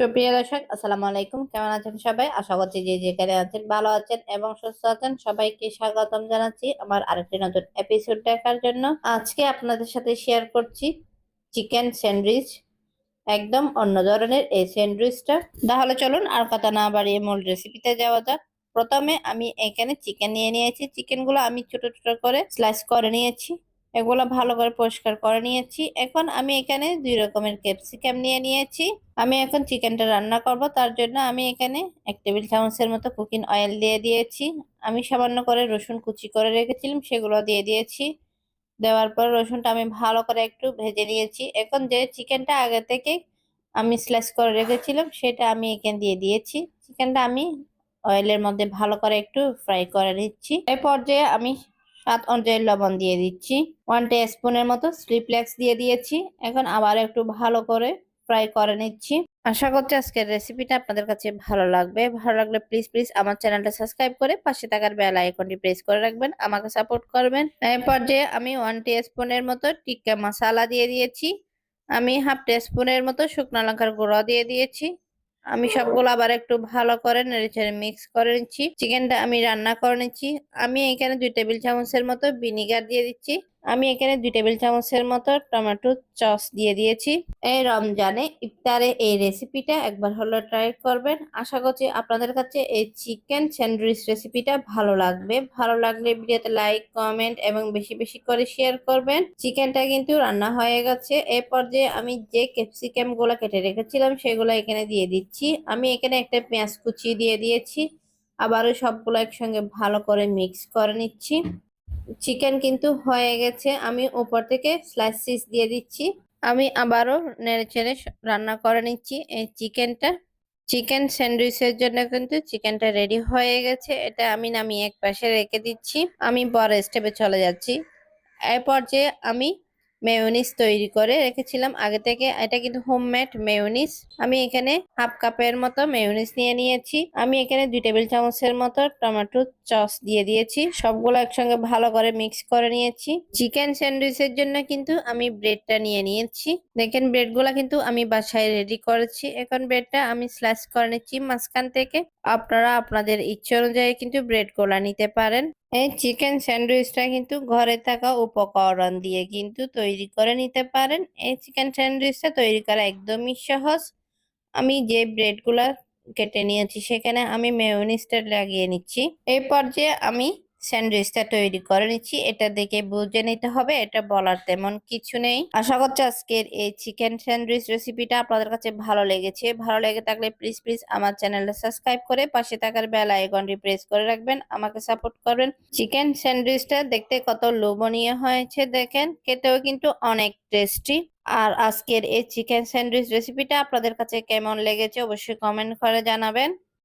সুপ্রিয় দর্শক, আসসালামু আলাইকুম। কেমন আছেন সবাই? আশা করছি যে যেখানে আছেন ভালো আছেন এবং সুস্থ আছেন। সবাইকে স্বাগতম জানাচ্ছি আমার আরেকটি নতুন এপিসোড দেখার জন্য। আজকে আপনাদের সাথে শেয়ার করছি চিকেন স্যান্ডউইচ একদম অন্য ধরনের এই স্যান্ডউইচটা তাহলে চলুন আর কথা না বাড়িয়ে মূল রেসিপিতে যাওয়া যাক। প্রথমে আমি এখানে চিকেন নিয়ে নিয়েছি। চিকেনগুলো আমি ছোট ছোট করে স্লাইস করে নিয়েছি। এগুলো ভালো করে পরিষ্কার করে নিয়েছি। এখন আমি এখানে দুই রকমের ক্যাপসিকাম নিয়ে নিয়েছি। আমি এখন চিকেনটা রান্না করব, তার জন্য আমি এখানে এক টেবিল চামচের মতো কুকিং অয়েল দিয়ে দিয়েছি। আমি সামান্য করে রসুন কুচি করে রেখেছিলাম, সেগুলো দিয়ে দিয়েছি। দেওয়ার পর রসুনটা আমি ভালো করে একটু ভেজে নিয়েছি। এখন যে চিকেনটা আগে থেকে আমি স্লাইস করে রেখেছিলাম, সেটা আমি এখানে দিয়ে দিয়েছি। চিকেনটা আমি অয়েলের মধ্যে ভালো করে একটু ফ্রাই করে নিচ্ছি। এই পর্যায়ে আমি স্বাদ অনুযায়ী লবণ দিয়ে দিচ্ছি। ওয়ান স্পুনের মতো স্লিপলেক্স দিয়ে দিয়েছি। এখন আবার একটু ভালো করে ফ্রাই করে নিচ্ছি। আশা করছি আজকের রেসিপিটা আপনাদের কাছে ভালো লাগবে। ভালো লাগলে প্লিজ প্লিজ আমার চ্যানেলটা সাবস্ক্রাইব করে পাশে থাকার বেল আইকনটি প্রেস করে রাখবেন। আমাকে সাপোর্ট করবেন। এই পর্যায়ে আমি ওয়ান স্পুনের মতো টিক্কা মশলা দিয়ে দিয়েছি। আমি হাফ স্পুনের মতো শুকনো লঙ্কার গুঁড়ো দিয়ে দিয়েছি। আমি সবগুলো আবার একটু ভালো করে নেড়েচেড়ে মিক্স করে নিচ্ছি। চিকেনটা আমি রান্না করে নিচ্ছি। আমি এখানে দুই টেবিল চামচের মতো ভিনিগার দিয়ে দিচ্ছি। আমি এখানে দুই টেবিল চামচের মতো টমেটো সস দিয়ে দিয়েছি। এই রমজানে ইফতারে এই রেসিপিটা একবার হলো ট্রাই করবেন। আশা করছি আপনাদের কাছে এই চিকেন স্যান্ডউইচ রেসিপিটা ভালো লাগবে। ভালো লাগলে ভিডিওতে লাইক, কমেন্ট এবং বেশি বেশি করে শেয়ার করবেন। চিকেনটা কিন্তু রান্না হয়ে গেছে। এই পর্যায়ে আমি যে ক্যাপসিকামগুলো কেটে রেখেছিলাম সেগুলো এখানে দিয়ে দিচ্ছি। আমি এখানে একটা পেঁয়াজ কুচি দিয়ে দিয়েছি। আবারও সবগুলো একসঙ্গে ভালো করে মিক্স করে নিচ্ছি। চিকেন কিন্তু হয়ে গেছে। আমি উপর থেকে স্লাইসিস দিয়ে দিচ্ছি। আমি আবারও নেড়ে চেড়ে রান্না করে নিচ্ছি। এই চিকেনটা চিকেন স্যান্ডউইচের জন্য কিন্তু চিকেনটা রেডি হয়ে গেছে। এটা আমি নামিয়ে এক পাশে রেখে দিচ্ছি। আমি পরের স্টেপে চলে যাচ্ছি। এরপর যে আমি মেয়োনিস তৈরি করে রেখেছিলাম। আগে থেকে এটা কিন্তু হোমমেড মেয়োনিস আমি এখানে হাফ কাপের মতো মেয়োনিস নিয়ে নিয়েছি। আমি এখানে দুই টেবিল চামচের মতো টমেটো সস দিয়ে দিয়েছি। সবগুলো একসঙ্গে ভালো করে মিক্স করে নিয়েছি। চিকেন স্যান্ডউইচের জন্য কিন্তু আমি ব্রেডটা নিয়ে নিয়েছি। দেখেন ব্রেডগুলা কিন্তু আমি বাসায় রেডি করেছি। এখন ব্রেডটা আমি স্লাইস করে নিচ্ছি মাঝখান থেকে। আপনারা আপনাদের ইচ্ছে অনুযায়ী কিন্তু ব্রেডগুলা নিতে পারেন। এই চিকেন স্যান্ডউইচটা কিন্তু ঘরে থাকা উপকরণ দিয়ে কিন্তু তৈরি করে নিতে পারেন। এই চিকেন স্যান্ডউইচটা তৈরি করা একদমই সহজ। আমি যে ব্রেডগুলো কেটে নিয়েছি, সেখানে আমি মেয়োনিজটা লাগিয়ে নিচ্ছি। এই পর্যায়ে আমি স্যান্ডউইচটা তৈরি করে নিচ্ছি। এটা দেখে বুঝে নিতে হবে, এটা বলার তেমন কিছু নেই। আশা করছি আজকের এই চিকেন স্যান্ডউইচ রেসিপিটা আপনাদের কাছে ভালো লেগেছে। ভালো লেগে থাকলে প্লিজ প্লিজ আমার চ্যানেলটা সাবস্ক্রাইব করে পাশে থাকার বেল আইকনটি প্রেস করে রাখবেন। আমাকে সাপোর্ট করবেন। চিকেন স্যান্ডউইচটা দেখতে কত লোভনীয় হয়েছে দেখেন, খেতেও কিন্তু অনেক টেস্টি আর আজকের এই চিকেন স্যান্ডউইচ রেসিপিটা আপনাদের কাছে কেমন লেগেছে অবশ্যই কমেন্ট করে জানাবেন।